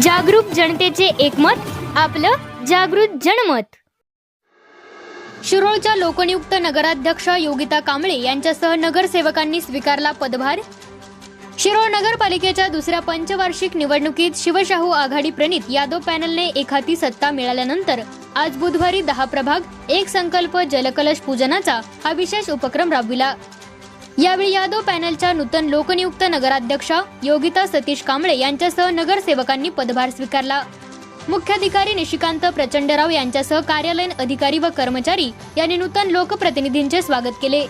जागरूक जनतेचे एकमत आपलं जागृत जनमत. शिरोळच्या लोकनियुक्त नगराध्यक्ष योगिता कांबळे यांच्यासह नगरसेवकांनी स्वीकारला पदभार. शिरोळ नगरपालिकेच्या दुसऱ्या पंचवार्षिक निवडणुकीत शिवशाहू आघाडी प्रणित यादव पॅनलने एखादी सत्ता मिळाल्यानंतर आज बुधवारी दहा प्रभाग एक संकल्प जलकलश पूजनाचा हा विशेष उपक्रम राबविला. यावेळी यादव पॅनलच्या नूतन लोकनियुक्त नगराध्यक्षा योगिता सतीश कांबळे यांच्यासह नगरसेवकांनी पदभार स्वीकारला. मुख्याधिकारी निशिकांत प्रचंडराव यांच्यासह कार्यालयीन अधिकारी व कर्मचारी यांनी नूतन लोकप्रतिनिधींचे स्वागत केले.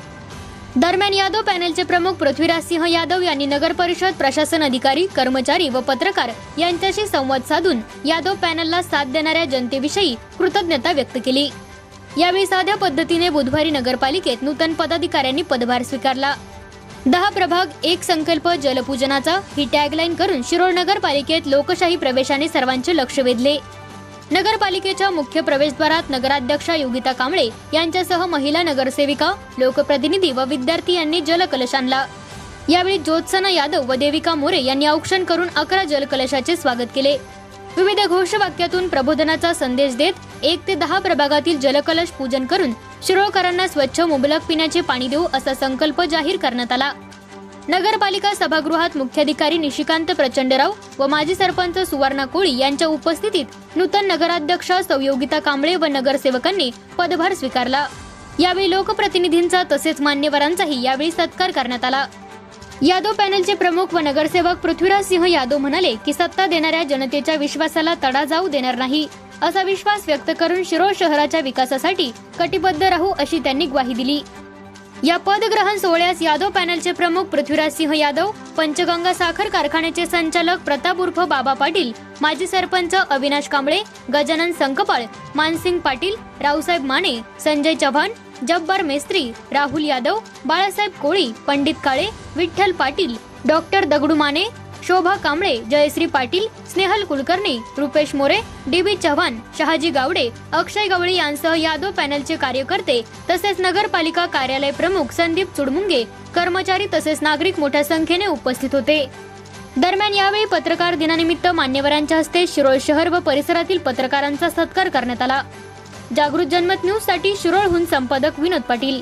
दरम्यान यादव पॅनलचे प्रमुख पृथ्वीराज सिंह यादव यांनी नगर परिषद प्रशासन अधिकारी कर्मचारी व पत्रकार यांच्याशी संवाद साधून यादव पॅनलला साथ देणाऱ्या जनतेविषयी कृतज्ञता व्यक्त केली. यावेळी साध्या पद्धतीने बुधवारी नगरपालिकेत नूतन पदाधिकाऱ्यांनी पदभार स्वीकारला. दहा प्रभाग एक संकल्प जलपूजनाचा ही टॅगलाईन करून शिरोळ नगरपालिकेत लोकशाही प्रवेशाने सर्वांचे लक्ष वेधले. नगरपालिकेच्या मुख्य प्रवेशद्वारात नगराध्यक्षा योगिता कांबळे यांच्यासह महिला नगरसेविका लोकप्रतिनिधी व विद्यार्थी यांनी जलकलश आणला. यावेळी ज्योत्सना यादव व देविका मोरे यांनी औक्षण करून अकरा जलकलशाचे स्वागत केले. विविध घोषवाक्यातून प्रबोधनाचा संदेश देत एक ते दहा प्रभागातील जलकलश पूजन करून शिरोळकरांना स्वच्छ मुबलक पिण्याचे पाणी देऊ असा संकल्प जाहीर करण्यात आला. नगरपालिका सभागृहात मुख्याधिकारी निशिकांत प्रचंडराव व माजी सरपंच सुवर्णा कोळी यांच्या उपस्थितीत नूतन नगराध्यक्ष सौयोगिता कांबळे व नगरसेवकांनी पदभार स्वीकारला. यावेळी लोकप्रतिनिधींचा तसेच मान्यवरांचाही यावेळी सत्कार करण्यात आला. यादव पॅनलचे प्रमुख व नगरसेवक पृथ्वीराज सिंह यादव म्हणाले की सत्ता देणाऱ्या जनतेच्या विश्वासाला तडा जाऊ देणार नाही. असा विश्वास व्यक्त करून शिरोळ शहराच्या विकासासाठी कटिबद्ध राहू अशी त्यांनी ग्वाही दिली. या पदग्रहण सोहळ्यास यादव पॅनलचे प्रमुख पृथ्वीराज सिंह यादव पंचगंगा साखर कारखान्याचे संचालक प्रताप उर्फ बाबा पाटील माजी sarpanch Avinash Kamble Gajanan Sankpal Mansingh Patil Raosaheb Mane Sanjay Chavan Jabbar Mestri Rahul Yadav Balasaheb Koli Pandit Kale Vitthal Patil doctor Dagdu Mane Shobha Kamble Jayashree Patil Snehal Kulkarni Rupesh More D B Chavan Shahaji Gawade Akshay Gawali यांसह यादव पॅनलचे कार्यकर्ते तसेच नगरपालिका कार्यालय प्रमुख संदीप चुडमुंगे कर्मचारी तसेच नागरिक मोठ्या संख्येने उपस्थित होते. दरम्यान यावेळी पत्रकार दिनानिमित्त मान्यवरांच्या हस्ते शिरोळ शहर व परिसरातील पत्रकारांचा सत्कार करण्यात आला. जागृत जनमत न्यूजसाठी शिरोळहून संपादक विनोद पाटील.